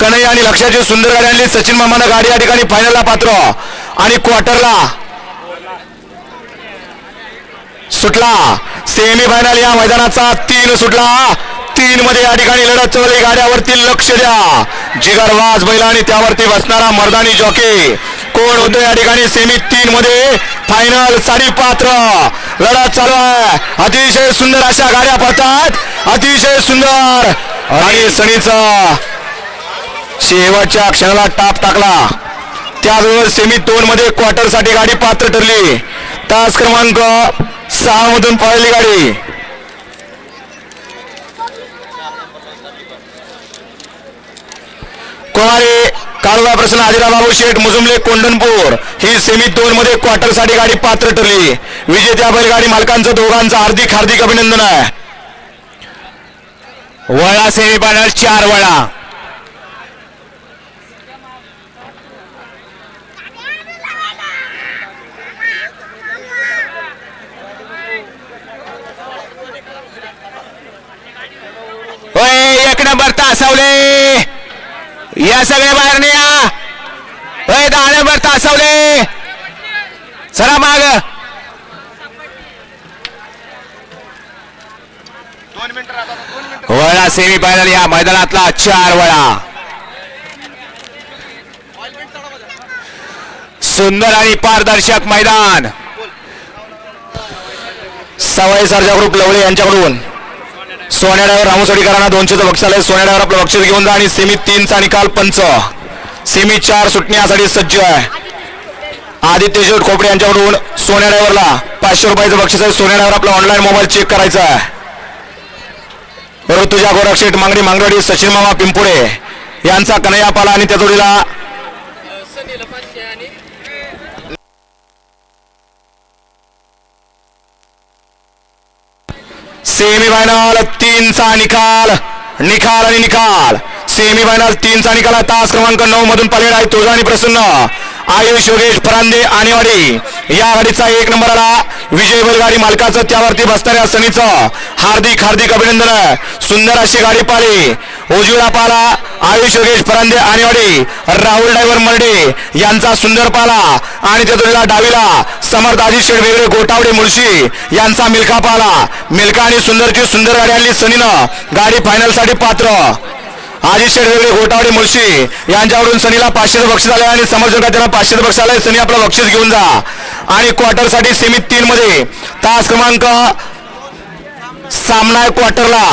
कन्हैया आणि लक्षाची सुंदर गाडी आणली. सचिन मामानं गाडी या ठिकाणी फायनलला पात्र. आणि क्वार्टरला सुटला. सेमी फायनल या मैदानाचा तीन सुटला. तीन मध्ये या ठिकाणी लढत चढली गाड्यावरती लक्ष द्या. जिगरवाज बैल आणि त्यावरती बसणारा मर्दानी जॉकी कोण होतो या ठिकाणी? सेमी तीन मध्ये फायनल साडी पात्र. लढत चालू आहे. अतिशय सुंदर अशा गाड्या पडतात. अतिशय सुंदर. आणि सनीचा शेवटच्या क्षणाला टाप टाकला. त्याचबरोबर सेमी दोन मध्ये क्वार्टरसाठी गाडी पात्र ठरली. तास क्रमांक सहा मधून पळाली गाडी. कुमारे काळवा प्रसन्न आदिरा बाबू शेठ मुजुमले कोंडनपूर ही सेमी दोन मध्ये क्वार्टरसाठी गाडी पात्र ठरली. विजेत्या बैलगाडी मालकांचं दोघांचं हार्दिक हार्दिक अभिनंदन आहे. वळा सेमी फायनल चार वळा. एक नंबर तासवले. या सगळे बाहेर नाही या. होय दहा नंबर तासवले. चला माग. वळा सेमी फायनल या मैदानातला चार वळा. सुंदर आणि पारदर्शक मैदान. सवाई सरजा ग्रुप लवळे यांच्याकडून. सोन्या ड्रायव्हर रामोसडीकरांना दोनशेचं बक्षीस आलंय सोन्या आपलं बक्षीस घेऊन जा आणि सेमी तीनचा निकाल पंच. सेमी चार सुटण्यासाठी सज्ज आहे. आदित्य शेट खोपडे यांच्याकडून सोन्या ड्रायव्हरला पाचशे रुपयाचं बक्षीस आहे. सोन्या आपला ऑनलाईन मोबाईल चेक करायचा आहे. ऋतुजा गोरक्षेट शेठ मांगडी मांगडवाडी सचिन मामा पिंपुडे यांचा कन्हैया पाला आणि त्या जोडीला सेमी फायनल तीनचा निकाल निकाल आणि निकाल. सेमी फायनल तीनचा निकाल तास क्रमांक नऊ मधून पलेड आहे. तुळजा आणि प्रसन्न आयुष योगेश फरांदे आणेवाडी या गाडीचा एक नंबर आला. विजय बैलगाडी मालकाचं त्यावरती बसणाऱ्या सनीचं हार्दिक हार्दिक अभिनंदन. सुंदर अशी गाडी पाली उजवीला पाला आयुष योगेश परांदे आणेवाडी राहुल ड्रायव्हर मर्डे यांचा सुंदर पाला. आणि त्या डावीला समर्थ शेठ वेगळे गोटावडे मुळशी यांचा मिल्खा पाला. मिल्खा आणि सुंदरची सुंदर गाडी आणली सनीनं. गाडी फायनलसाठी पात्र. आजी शेठ वेगळे गोटावडे मुळशी यांच्याकडून सनीला पाचशेचं बक्षीस आलंय आणि समर्थ त्यांना पाचशेचं बक्षीस आलंय? सनी आपलं बक्षीस घेऊन जा. आणि क्वार्टरसाठी सेमी तीन मध्ये तास क्रमांक सामना आहे क्वार्टरला.